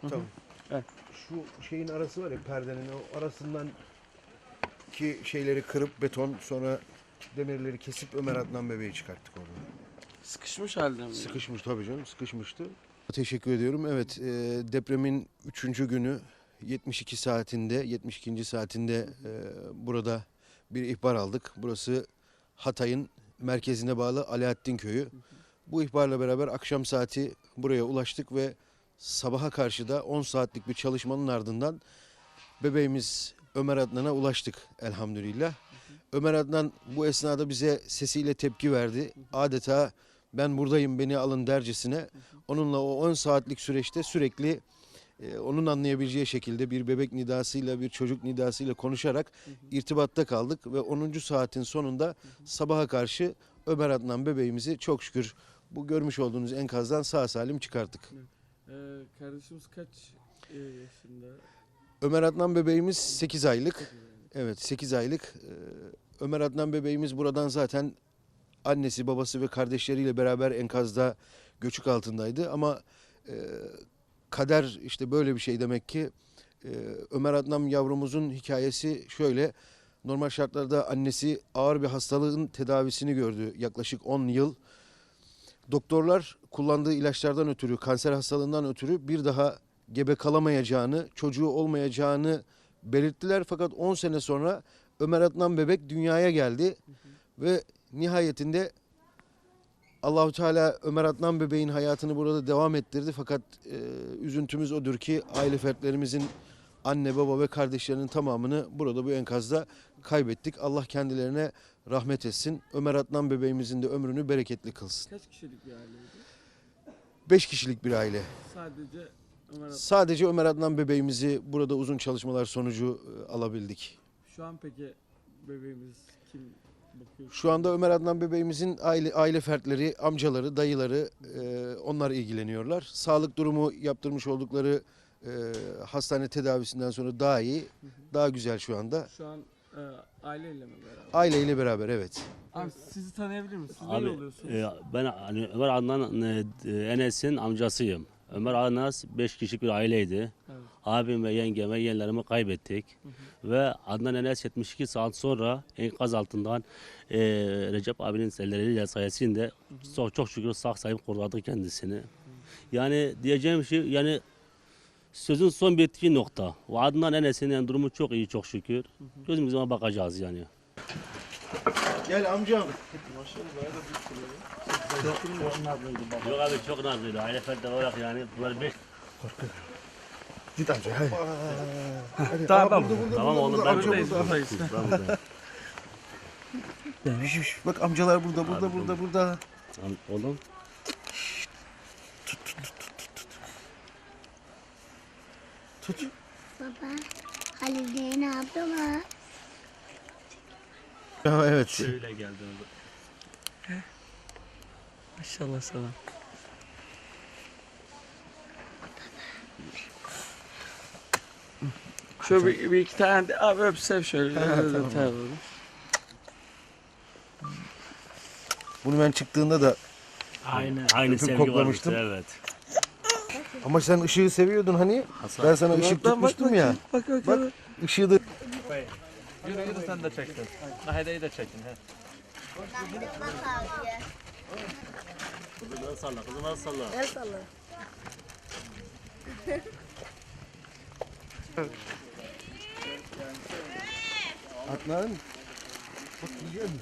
Tamam. Evet. Şu şeyin arası var ya perdenin o arasından ki şeyleri kırıp beton sonra demirleri kesip Ömer Adnan bebeği çıkarttık oradan. Sıkışmış halde mi? Sıkışmış tabii canım sıkışmıştı. Teşekkür ediyorum. Evet e, depremin 3. günü 72 saatinde 72. saatinde e, burada bir ihbar aldık. Burası Hatay'ın merkezine bağlı Alaaddin Köyü. Bu ihbarla beraber akşam saati buraya ulaştık ve sabaha karşı da 10 saatlik bir çalışmanın ardından bebeğimiz Ömer Adnan'a ulaştık elhamdülillah. Ömer Adnan bu esnada bize sesiyle tepki verdi. Adeta ben buradayım beni alın dercesine. Onunla o 10 saatlik süreçte sürekli e, onun anlayabileceği şekilde bir bebek nidasıyla bir çocuk nidasıyla konuşarak irtibatta kaldık ve 10. saatin sonunda sabaha karşı Ömer Adnan bebeğimizi çok şükür bu görmüş olduğunuz enkazdan sağ salim çıkarttık. Ee, kardeşimiz kaç e, yaşında? Ömer Adnan bebeğimiz 8 aylık. Evet 8 aylık. Ee, Ömer Adnan bebeğimiz buradan zaten annesi, babası ve kardeşleriyle beraber enkazda göçük altındaydı. Ama e, kader işte böyle bir şey demek ki. Ee, Ömer Adnan yavrumuzun hikayesi şöyle. Normal şartlarda annesi ağır bir hastalığın tedavisini gördü yaklaşık 10 yıl. Doktorlar kullandığı ilaçlardan ötürü, kanser hastalığından ötürü bir daha gebe kalamayacağını, çocuğu olmayacağını belirttiler. Fakat 10 sene sonra Ömer Adnan bebek dünyaya geldi ve nihayetinde Allahu Teala Ömer Adnan bebeğin hayatını burada devam ettirdi. Fakat e, üzüntümüz odur ki aile fertlerimizin anne, baba ve kardeşlerinin tamamını burada bu enkazda kaybettik. Allah kendilerine rahmet etsin. Ömer Adnan bebeğimizin de ömrünü bereketli kılsın. Kaç kişilik bir aileydi? 5 kişilik bir aile. Sadece Ömer At- Sadece Ömer Adnan bebeğimizi burada uzun çalışmalar sonucu e, alabildik. Şu an peki bebeğimiz kim bakıyor? Şu anda Ömer Adnan bebeğimizin aile aile fertleri, amcaları, dayıları e, onlar ilgileniyorlar. Sağlık durumu yaptırmış oldukları e, hastane tedavisinden sonra daha iyi, daha güzel şu anda. Şu an e, aileyle mi beraber? Aileyle beraber evet. Abi sizi tanıyabilir miyiz? Siz Abi, ne oluyorsunuz? e, ben hani Ömer Adnan e, Enes'in amcasıyım. Ömer Adnan 5 kişilik bir aileydi. Evet. Abim ve yengem ve yeğenlerimi kaybettik. Ve Adnan Enes 72 saat sonra enkaz altından e, Recep abinin elleriyle sayesinde çok, çok şükür sağ salim kurtardık kendisini. Yani diyeceğim şey yani sözün son bittiği nokta. Ve Adnan Enes'in yani durumu çok iyi çok şükür. Gözümüze bakacağız yani. Gel amcam. Yok abi çok nazlıydı. Aile fertleri olarak yani bunlar 5 Git amca hadi. Tamam. Tamam oğlum ben amca buradayız, burada. buradayız. Bak amcalar burada, burada, Abi, burada, burada. Tamam, Oğlum Tut. Baba, Halil Bey ne yaptı mı? Ya evet. şöyle geldi. Maşallah sana. Şöyle bir, bir iki tane de abi öpsev şöyle. tamam. tamam. Bunu ben çıktığında da Aynı aynı Öpüp sevgi koklamıştım. varmıştı evet. Ama sen ışığı seviyordun hani. Hasan. Ben sana ışık Bak, tutmuştum bak, ya. Bak bak Bak. bak. Işığı da Yürü yürü sen de çektin. Nahide'yi de çekin. He. Kızı nasıl salla, kızı nasıl salla. Adnan. Bak yiyecek misin?